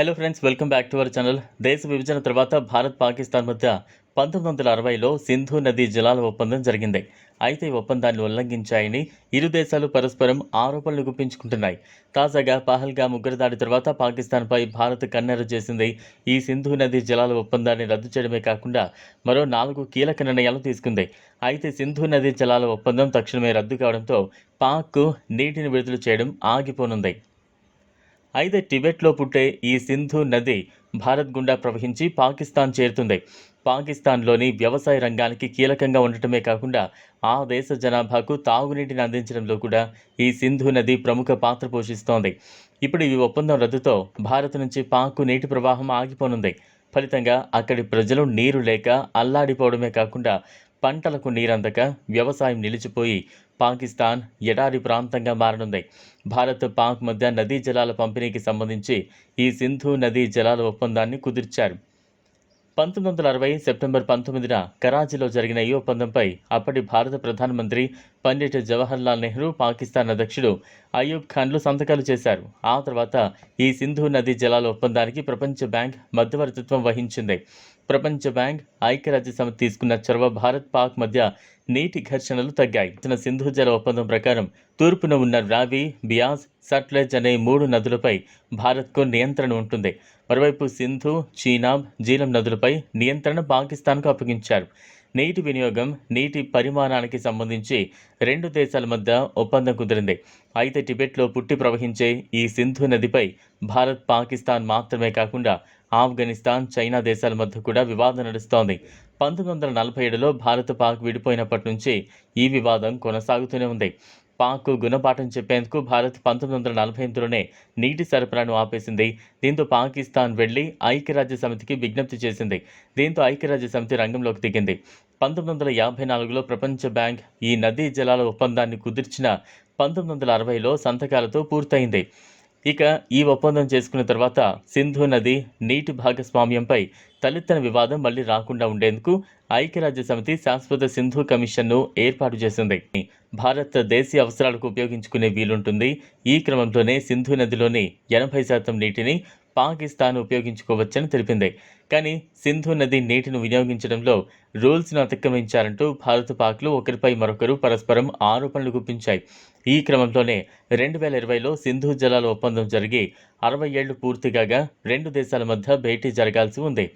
Hello friends welcome back to our channel దేశ విభజన తర్వాత భారత్ పాకిస్తాన్ మధ్య పంతొమ్మిది వందల అరవైలో సింధు నదీ జలాల ఒప్పందం జరిగింది. అయితే ఈ ఒప్పందాన్ని ఉల్లంఘించాయని ఇరు దేశాలు పరస్పరం ఆరోపణలు గుప్పించుకుంటున్నాయి. తాజాగా పహల్గా ఉగ్రదాడి తర్వాత పాకిస్తాన్పై భారత్ కన్నెర చేసింది. ఈ సింధు నదీ జలాల ఒప్పందాన్ని రద్దు చేయడమే కాకుండా మరో నాలుగు కీలక నిర్ణయాలు తీసుకుంది. అయితే సింధు నదీ జలాల ఒప్పందం తక్షణమే రద్దు కావడంతో పాక్కు నీటిని విడుదల చేయడం ఆగిపోనుంది. అయితే టిబెట్లో పుట్టే ఈ సింధు నది భారత్ గుండా ప్రవహించి పాకిస్తాన్ చేరుతుంది. పాకిస్తాన్లోని వ్యవసాయ రంగానికి కీలకంగా ఉండటమే కాకుండా ఆ దేశ జనాభాకు తాగునీటిని అందించడంలో కూడా ఈ సింధు నది ప్రముఖ పాత్ర పోషిస్తోంది. ఇప్పుడు ఈ ఒప్పందం రద్దుతో భారత్ నుంచి పాక్కు నీటి ప్రవాహం ఆగిపోనుంది. ఫలితంగా అక్కడి ప్రజలు నీరు లేక అల్లాడిపోవడమే కాకుండా పంటలకు నీరందక వ్యవసాయం నిలిచిపోయి పాకిస్తాన్ ఎడారి ప్రాంతంగా మారనుంది. భారత్ పాక్ మధ్య నదీ జలాల పంపిణీకి సంబంధించి ఈ సింధు నదీ జలాల ఒప్పందాన్ని కుదిర్చారు. పంతొమ్మిది వందల అరవై సెప్టెంబర్ పంతొమ్మిదిన కరాచీలో జరిగిన ఈ ఒప్పందంపై అప్పటి భారత ప్రధానమంత్రి పండిట్ జవహర్లాల్ నెహ్రూ పాకిస్తాన్ అధ్యక్షుడు అయూబ్ ఖాన్లు సంతకాలు చేశారు. ఆ తర్వాత ఈ సింధు నదీ జలాల ఒప్పందానికి ప్రపంచ బ్యాంక్ మధ్యవర్తిత్వం వహించింది. ప్రపంచ బ్యాంక్ ఐక్యరాజ్య సమితి తీసుకున్న చొరవ భారత్ పాక్ మధ్య నీటి ఘర్షణలు తగ్గాయి. తన సింధు జల ఒప్పందం ప్రకారం తూర్పున ఉన్న రావి బియాస్ సట్లెజ్ అనే మూడు నదులపై భారత్కు నియంత్రణ ఉంటుంది. మరోవైపు సింధు చీనాబ్ జీలం నదులపై నియంత్రణ పాకిస్తాన్కు అప్పగించారు. నీటి వినియోగం నీటి పరిమాణానికి సంబంధించి రెండు దేశాల మధ్య ఒప్పందం కుదిరింది. అయితే టిబెట్లో పుట్టి ప్రవహించే ఈ సింధు నదిపై భారత్ పాకిస్తాన్ మాత్రమే కాకుండా ఆఫ్ఘనిస్తాన్ చైనా దేశాల మధ్య కూడా వివాదం నడుస్తోంది. పంతొమ్మిది వందల నలభై ఏడులో భారత్ పాక్ విడిపోయినప్పటి నుంచి ఈ వివాదం కొనసాగుతూనే ఉంది. పాక్కు గుణపాఠం చెప్పేందుకు భారత్ పంతొమ్మిది వందల నలభై ఎనిమిదిలోనే నీటి సరఫరాను ఆపేసింది. దీంతో పాకిస్తాన్ వెళ్ళి ఐక్యరాజ్య సమితికి విజ్ఞప్తి చేసింది. దీంతో ఐక్యరాజ్య సమితి రంగంలోకి దిగింది. పంతొమ్మిది వందల యాభై నాలుగులో ప్రపంచ బ్యాంక్ ఈ నదీ జలాల ఒప్పందాన్ని కుదిర్చిన పంతొమ్మిది వందల అరవైలో సంతకాలతో పూర్తయింది. ఇక ఈ ఒప్పందం చేసుకున్న తర్వాత సింధు నది నీటి భాగస్వామ్యంపై తలెత్తన వివాదం మళ్ళీ రాకుండా ఉండేందుకు ఐక్యరాజ్య సమితి శాశ్వత సింధు కమిషన్ను ఏర్పాటు చేసింది. భారత్ దేశీయ అవసరాలకు ఉపయోగించుకునే వీలుంటుంది. ఈ క్రమంలోనే సింధు నదిలోని ఎనభై శాతం నీటిని పాకిస్తాన్ ఉపయోగించుకోవచ్చని తెలిపింది. కానీ సింధు నది నీటిని వినియోగించడంలో రూల్స్ను అతిక్రమించారంటూ భారత పాక్లు ఒకరిపై మరొకరు పరస్పరం ఆరోపణలు గుప్పించాయి. ఈ క్రమంలోనే రెండు వేల ఇరవైలో సింధు జలాల ఒప్పందం జరిగి అరవై ఏళ్ళు పూర్తిగాగా రెండు దేశాల మధ్య భేటీ జరగాల్సి ఉంది.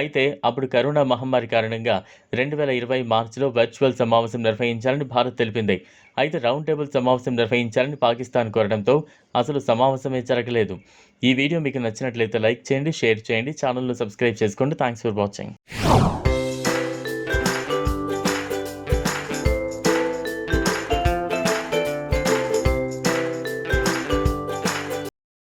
అయితే అప్పుడు కరోనా మహమ్మారి కారణంగా రెండు వేల ఇరవై మార్చిలో వర్చువల్ సమావేశం నిర్వహించాలని భారత్ తెలిపింది. అయితే రౌండ్ టేబుల్ సమావేశం నిర్వహించాలని పాకిస్తాన్ కోరడంతో అసలు సమావేశమే జరగలేదు. ఈ వీడియో మీకు నచ్చినట్లయితే లైక్ చేయండి షేర్ చేయండి ఛానల్ను సబ్స్క్రైబ్ చేసుకోండి. Thanks for watching.